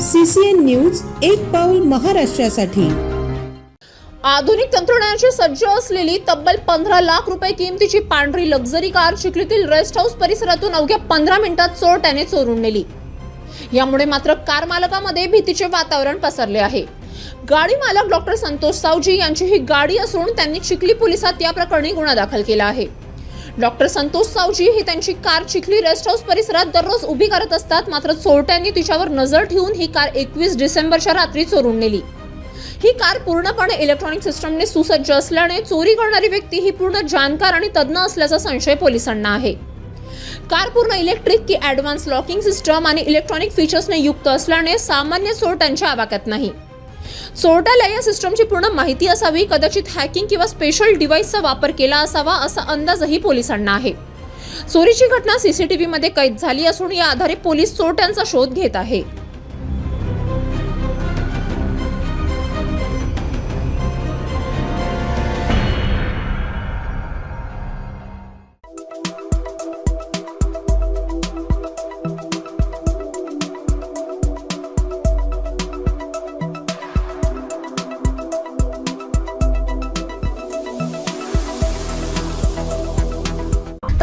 CCN news एक पाऊल महाराष्ट्रासाठी. आधुनिक तंत्रज्ञानाची सज्ज असलेली तब्बल पंधरा लाख रुपये किमतीची पांढरी लक्झरी कार चिखलीतील रेस्ट हाऊस परिसरातून अवघ्या पंधरा मिनिटात चोरट्याने चोरून नेली. यामुळे मात्र कार मालकामध्ये भीतीचे वातावरण पसरले आहे. गाडी मालक डॉक्टर संतोष सावजी यांची ही गाडी असून त्यांनी चिखली पोलिसात या प्रकरणी गुन्हा दाखल केला आहे. डॉक्टर संतोष सावजी ही त्यांची कार चिखली रेस्ट हाऊस परिसरात दररोज उभी करत असतात. मात्र चोरट्यांनी तिच्यावर नजर ठेवून ही कार एकवीस डिसेंबरच्या रात्री चोरून नेली. ही कार पूर्णपणे इलेक्ट्रॉनिक सिस्टमने सुसज्ज असल्याने चोरी करणारी व्यक्ती ही पूर्ण जाणकार आणि तज्ज्ञ असल्याचा संशय पोलिसांना आहे. कार पूर्ण electric key advance locking system आणि इलेक्ट्रॉनिक फीचर्सने युक्त असल्याने सामान्य चोर त्यांच्या आवाक्यात नाही. चोरट्याला या सिस्टमची पूर्ण माहिती असावी कदाचित हॅकिंग किंवा स्पेशल डिव्हाइसचा वापर केला असावा असा अंदाजही पोलिसांना आहे. चोरीची घटना सीसीटीव्ही मध्ये कैद झाली असून या आधारे पोलीस चोरट्यांचा शोध घेत आहे.